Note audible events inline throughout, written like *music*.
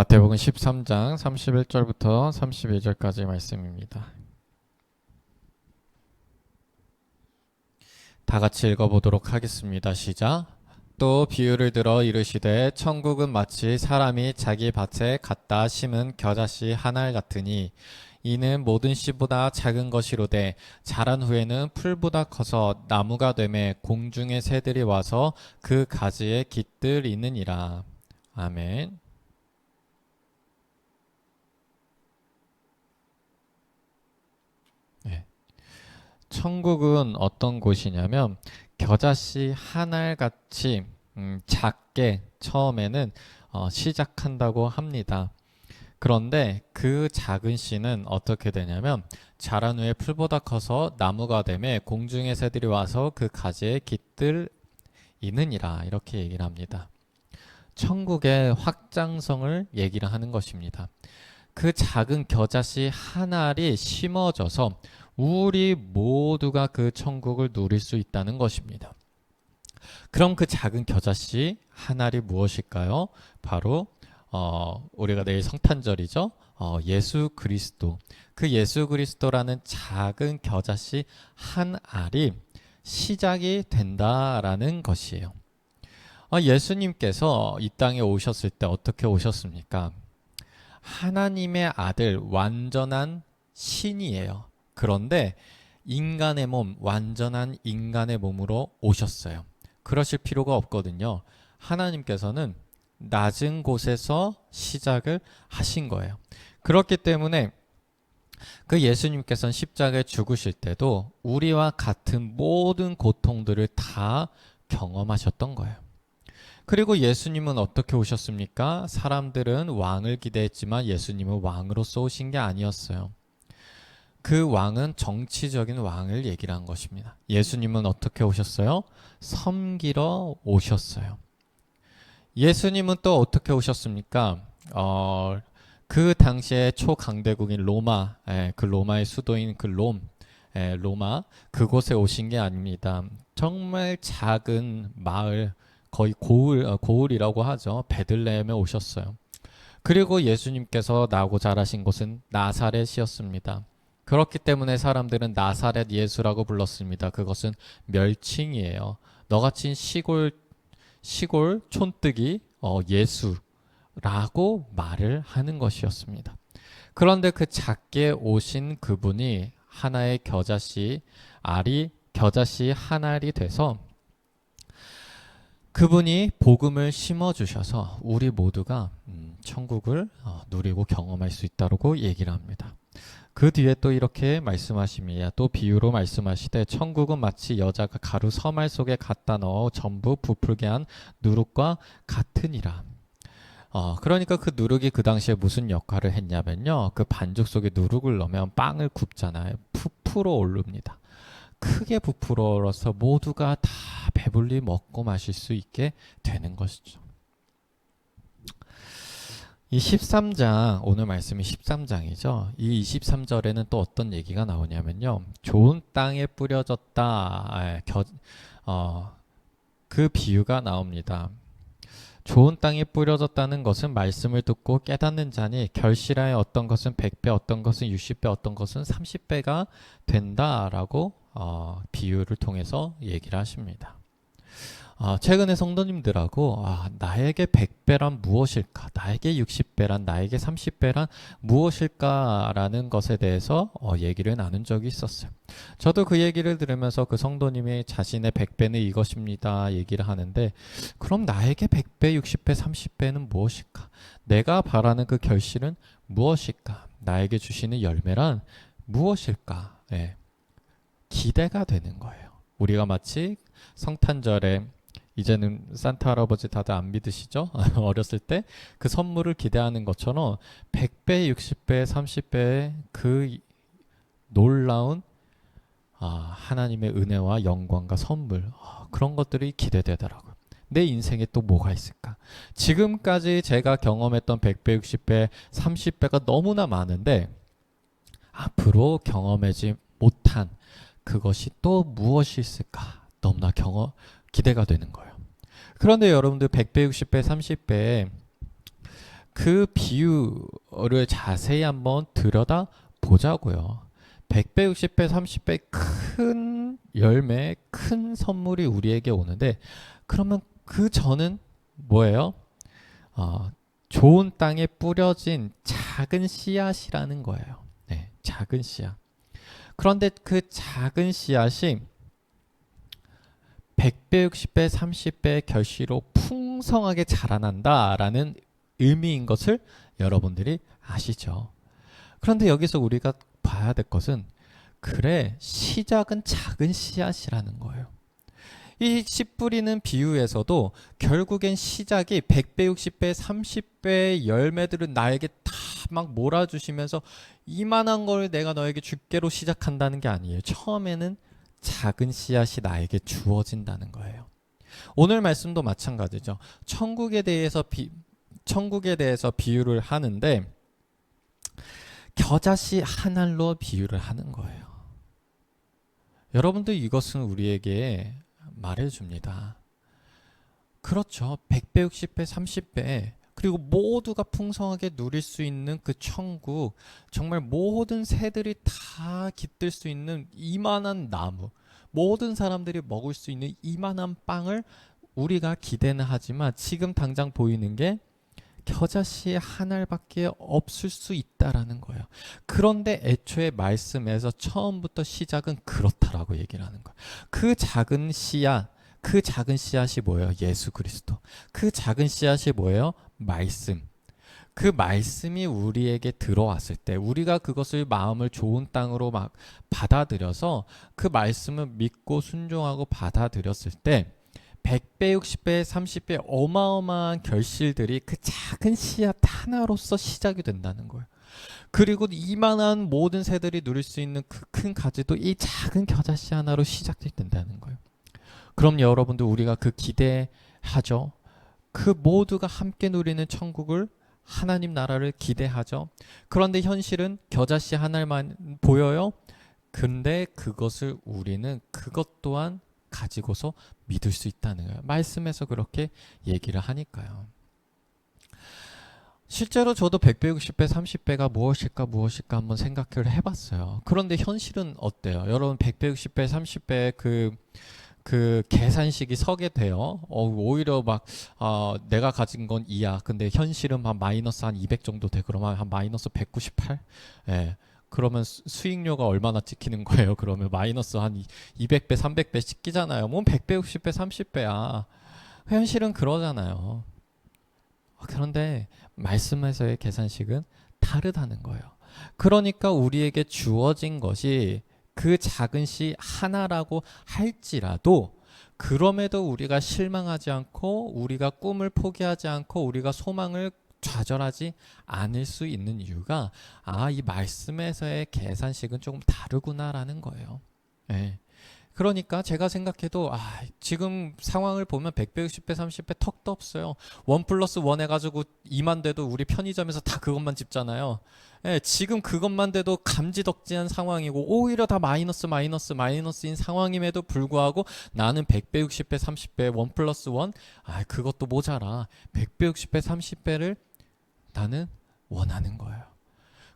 마태복음 13장 31절부터 32절까지 말씀입니다. 다 같이 읽어보도록 하겠습니다. 시작. 또 비유를 들어 이르시되 천국은 마치 사람이 자기 밭에 갖다 심은 겨자씨 한알 같으니 이는 모든 씨보다 작은 것이로되 자란 후에는 풀보다 커서 나무가 되매 공중의 새들이 와서 그 가지에 깃들이느니라. 아멘. 네. 천국은 어떤 곳이냐면 겨자씨 한 알같이 음, 작게 처음에는 어, 시작한다고 합니다. 그런데 그 작은 씨는 어떻게 되냐면 자란 후에 풀보다 커서 나무가 되매 공중의 새들이 와서 그 가지에 깃들 이느니라 이렇게 얘기를 합니다. 천국의 확장성을 얘기를 하는 것입니다. 그 작은 겨자씨 한 알이 심어져서 우리 모두가 그 천국을 누릴 수 있다는 것입니다. 그럼 그 작은 겨자씨 한 알이 무엇일까요? 바로 어, 우리가 내일 성탄절이죠. 어, 예수 그리스도. 그 예수 그리스도라는 작은 겨자씨 한 알이 시작이 된다라는 것이에요. 어, 예수님께서 이 땅에 오셨을 때 어떻게 오셨습니까? 하나님의 아들 완전한 신이에요. 그런데 인간의 몸, 완전한 인간의 몸으로 오셨어요. 그러실 필요가 없거든요. 하나님께서는 낮은 곳에서 시작을 하신 거예요. 그렇기 때문에 그 예수님께서는 십자가에 죽으실 때도 우리와 같은 모든 고통들을 다 경험하셨던 거예요. 그리고 예수님은 어떻게 오셨습니까? 사람들은 왕을 기대했지만 예수님은 왕으로서 오신 게 아니었어요. 그 왕은 정치적인 왕을 얘기를 한 것입니다. 예수님은 어떻게 오셨어요? 섬기러 오셨어요. 예수님은 또 어떻게 오셨습니까? 어, 그 당시에 초강대국인 로마, 예, 그 로마의 수도인 그 롬, 예, 로마 그곳에 오신 게 아닙니다. 정말 작은 마을, 거의 고을, 어, 고을이라고 하죠. 베들레헴에 오셨어요. 그리고 예수님께서 나고 자라신 곳은 나사렛이었습니다. 그렇기 때문에 사람들은 나사렛 예수라고 불렀습니다. 그것은 멸칭이에요. 너같이 시골 시골 촌뜨기 어, 예수라고 말을 하는 것이었습니다. 그런데 그 작게 오신 그분이 하나의 겨자씨 알이 겨자씨 한 알이 돼서 그분이 복음을 심어 주셔서 우리 모두가 음, 천국을 어, 누리고 경험할 수 있다고 얘기를 합니다. 그 뒤에 또 이렇게 말씀하십니다. 또 비유로 말씀하시되 천국은 마치 여자가 가루 서말 속에 갖다 넣어 전부 부풀게 한 누룩과 같으니라. 어, 그러니까 그 누룩이 그 당시에 무슨 역할을 했냐면요. 그 반죽 속에 누룩을 넣으면 빵을 굽잖아요. 부풀어 오릅니다. 크게 부풀어서 모두가 다 배불리 먹고 마실 수 있게 되는 것이죠. 이 13장, 오늘 말씀이 13장이죠. 이 23절에는 또 어떤 얘기가 나오냐면요. 좋은 땅에 뿌려졌다. 아, 겨, 어, 그 비유가 나옵니다. 좋은 땅에 뿌려졌다는 것은 말씀을 듣고 깨닫는 자니 결실하여 어떤 것은 100배, 어떤 것은 60배, 어떤 것은 30배가 된다라고 어, 비유를 통해서 얘기를 하십니다. 아, 최근에 성도님들하고 아, 나에게 100배란 무엇일까? 나에게 60배란 나에게 30배란 무엇일까라는 것에 대해서 어, 얘기를 나눈 적이 있었어요. 저도 그 얘기를 들으면서 그 성도님이 자신의 100배는 이것입니다. 얘기를 하는데 그럼 나에게 100배, 60배, 30배는 무엇일까? 내가 바라는 그 결실은 무엇일까? 나에게 주시는 열매란 무엇일까? 예. 기대가 되는 거예요. 우리가 마치 성탄절에 이제는 산타 할아버지 다들 안 믿으시죠? *laughs* 어렸을 때 그 선물을 기대하는 것처럼 100배, 60배, 30배의 그 놀라운 아, 하나님의 은혜와 영광과 선물 아, 그런 것들이 기대되더라고요. 내 인생에 또 뭐가 있을까? 지금까지 제가 경험했던 100배, 60배, 30배가 너무나 많은데 앞으로 경험하지 못한 그것이 또 무엇이 있을까? 너무나 경험 기대가 되는 거예요. 그런데 여러분들 100배, 60배, 30배 그 비유를 자세히 한번 들여다 보자고요. 100배, 60배, 30배 큰 열매, 큰 선물이 우리에게 오는데 그러면 그 전은 뭐예요? 어, 좋은 땅에 뿌려진 작은 씨앗이라는 거예요. 네, 작은 씨앗. 그런데 그 작은 씨앗이 100배, 60배, 30배 결실로 풍성하게 자라난다라는 의미인 것을 여러분들이 아시죠. 그런데 여기서 우리가 봐야 될 것은 그래 시작은 작은 씨앗이라는 거예요. 이 씨 뿌리는 비유에서도 결국엔 시작이 100배, 60배, 30배의 열매들은 나에게 다 막 몰아주시면서 이만한 걸 내가 너에게 줄게로 시작한다는 게 아니에요. 처음에는 작은 씨앗이 나에게 주어진다는 거예요. 오늘 말씀도 마찬가지죠. 천국에 대해서 비, 천국에 대해서 비유를 하는데 겨자씨 한 알로 비유를 하는 거예요. 여러분들 이것은 우리에게 말해줍니다. 그렇죠. 100배, 60배, 30배. 그리고 모두가 풍성하게 누릴 수 있는 그 천국. 정말 모든 새들이 다 깃들 수 있는 이만한 나무. 모든 사람들이 먹을 수 있는 이만한 빵을 우리가 기대는 하지만 지금 당장 보이는 게 겨자씨 한 알밖에 없을 수 있다라는 거예요. 그런데 애초에 말씀에서 처음부터 시작은 그렇다라고 얘기를 하는 거예요. 그 작은 씨앗, 그 작은 씨앗이 뭐예요? 예수 그리스도. 그 작은 씨앗이 뭐예요? 말씀. 그 말씀이 우리에게 들어왔을 때 우리가 그것을 마음을 좋은 땅으로 막 받아들여서 그 말씀을 믿고 순종하고 받아들였을 때 100배, 60배, 30배 어마어마한 결실들이 그 작은 씨앗 하나로서 시작이 된다는 거예요. 그리고 이만한 모든 새들이 누릴 수 있는 그 큰 가지도 이 작은 겨자씨 하나로 시작이 된다는 거예요. 그럼 여러분들 우리가 그 기대하죠. 그 모두가 함께 누리는 천국을 하나님 나라를 기대하죠. 그런데 현실은 겨자씨 하나만 보여요. 근데 그것을 우리는 그것 또한 가지고서 믿을 수 있다는 거예요. 말씀에서 그렇게 얘기를 하니까요. 실제로 저도 100배, 60배, 30배가 무엇일까 무엇일까 한번 생각을 해봤어요. 그런데 현실은 어때요? 여러분 100배, 60배, 30배 그, 그 계산식이 서게 돼요. 어, 오히려 막 어, 내가 가진 건 2야. 근데 현실은 한 마이너스 한 200 정도 돼. 그러면 한 마이너스 198? 예. 그러면 수익료가 얼마나 찍히는 거예요? 그러면 마이너스 한 200배, 300배 찍히잖아요. 뭐 100배, 60배, 30배야. 현실은 그러잖아요. 그런데 말씀에서의 계산식은 다르다는 거예요. 그러니까 우리에게 주어진 것이 그 작은 씨 하나라고 할지라도 그럼에도 우리가 실망하지 않고 우리가 꿈을 포기하지 않고 우리가 소망을 좌절하지 않을 수 있는 이유가 아 이 말씀에서의 계산식은 조금 다르구나라는 거예요. 네. 그러니까 제가 생각해도 아 지금 상황을 보면 100배, 60배, 30배 턱도 없어요. 원 플러스 원 해가지고 2만 돼도 우리 편의점에서 다 그것만 집잖아요. 예, 지금 그것만 돼도 감지덕지한 상황이고 오히려 다 마이너스 마이너스 마이너스인 상황임에도 불구하고 나는 100배, 60배, 30배 원 플러스 원아 그것도 모자라 100배, 60배, 30배를 나는 원하는 거예요.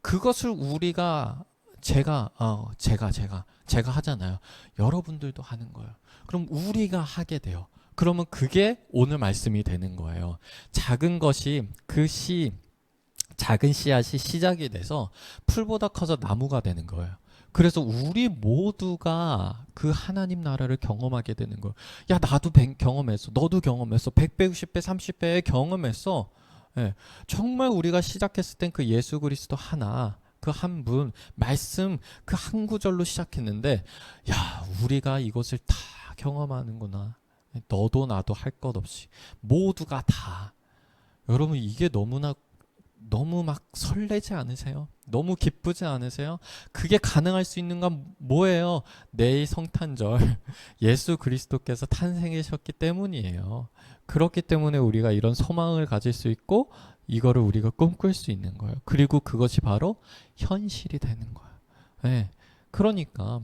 그것을 우리가 제가 어 제가 제가 제가 하잖아요. 여러분들도 하는 거예요. 그럼 우리가 하게 돼요. 그러면 그게 오늘 말씀이 되는 거예요. 작은 것이 그씨 작은 씨앗이 시작이 돼서 풀보다 커서 나무가 되는 거예요. 그래서 우리 모두가 그 하나님 나라를 경험하게 되는 거예요. 야, 나도 경험했어. 너도 경험했어. 100배, 60배, 30배 경험했어. 예, 정말 우리가 시작했을 땐 그 예수 그리스도 하나 그 한 분 말씀 그 한 구절로 시작했는데 야 우리가 이것을 다 경험하는구나 너도 나도 할 것 없이 모두가 다 여러분 이게 너무나 너무 막 설레지 않으세요? 너무 기쁘지 않으세요? 그게 가능할 수 있는 건 뭐예요? 내일 성탄절 *laughs* 예수 그리스도께서 탄생하셨기 때문이에요. 그렇기 때문에 우리가 이런 소망을 가질 수 있고 이거를 우리가 꿈꿀 수 있는 거예요. 그리고 그것이 바로 현실이 되는 거예요. 네. 그러니까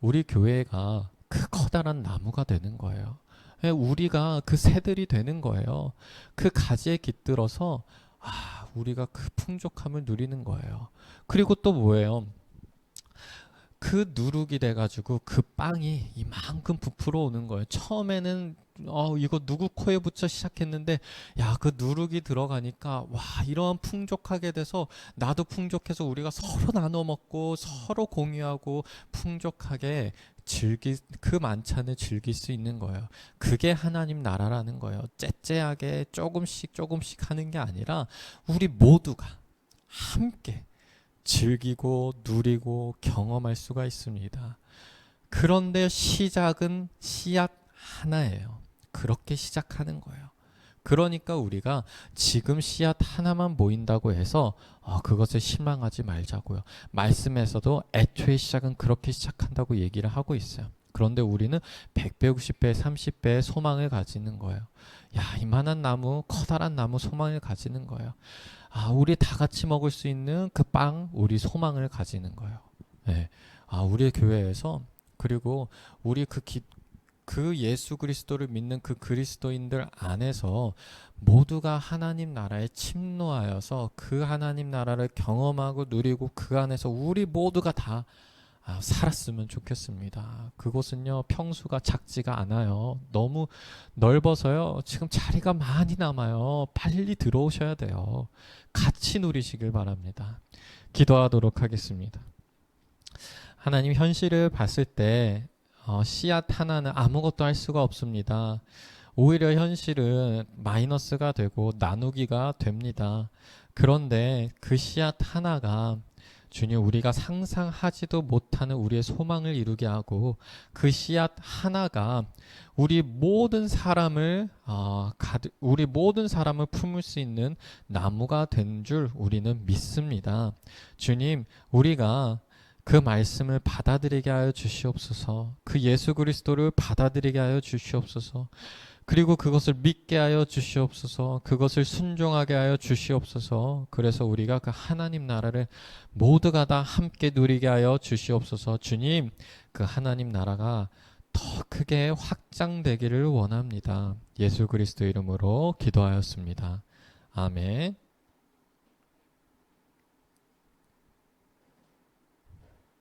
우리 교회가 그 커다란 나무가 되는 거예요. 네. 우리가 그 새들이 되는 거예요. 그 가지에 깃들어서 아, 우리가 그 풍족함을 누리는 거예요. 그리고 또 뭐예요? 그 누룩이 돼가지고 그 빵이 이만큼 부풀어 오는 거예요. 처음에는 어 이거 누구 코에 붙여 시작했는데 야 그 누룩이 들어가니까 와 이러한 풍족하게 돼서 나도 풍족해서 우리가 서로 나눠 먹고 서로 공유하고 풍족하게 즐기 그 만찬을 즐길 수 있는 거예요. 그게 하나님 나라라는 거예요. 째째하게 조금씩 조금씩 하는 게 아니라 우리 모두가 함께 즐기고 누리고 경험할 수가 있습니다. 그런데 시작은 씨앗 하나예요. 그렇게 시작하는 거예요. 그러니까 우리가 지금 씨앗 하나만 모인다고 해서 어, 그것을 실망하지 말자고요. 말씀에서도 애초에 시작은 그렇게 시작한다고 얘기를 하고 있어요. 그런데 우리는 100배, 60배, 30배의 소망을 가지는 거예요. 야, 이만한 나무, 커다란 나무 소망을 가지는 거예요. 아, 우리 다 같이 먹을 수 있는 그 빵, 우리 소망을 가지는 거예요. 네. 아, 우리 교회에서 그리고 우리 그 기, 그 예수 그리스도를 믿는 그 그리스도인들 안에서 모두가 하나님 나라에 침노하여서 그 하나님 나라를 경험하고 누리고 그 안에서 우리 모두가 다 아, 살았으면 좋겠습니다. 그곳은요, 평수가 작지가 않아요. 너무 넓어서요, 지금 자리가 많이 남아요. 빨리 들어오셔야 돼요. 같이 누리시길 바랍니다. 기도하도록 하겠습니다. 하나님 현실을 봤을 때, 어, 씨앗 하나는 아무것도 할 수가 없습니다. 오히려 현실은 마이너스가 되고 나누기가 됩니다. 그런데 그 씨앗 하나가 주님 우리가 상상하지도 못하는 우리의 소망을 이루게 하고 그 씨앗 하나가 우리 모든 사람을 어, 가득, 우리 모든 사람을 품을 수 있는 나무가 된 줄 우리는 믿습니다. 주님 우리가 그 말씀을 받아들이게 하여 주시옵소서. 그 예수 그리스도를 받아들이게 하여 주시옵소서. 그리고 그것을 믿게 하여 주시옵소서. 그것을 순종하게 하여 주시옵소서. 그래서 우리가 그 하나님 나라를 모두가 다 함께 누리게 하여 주시옵소서. 주님, 그 하나님 나라가 더 크게 확장되기를 원합니다. 예수 그리스도 이름으로 기도하였습니다. 아멘.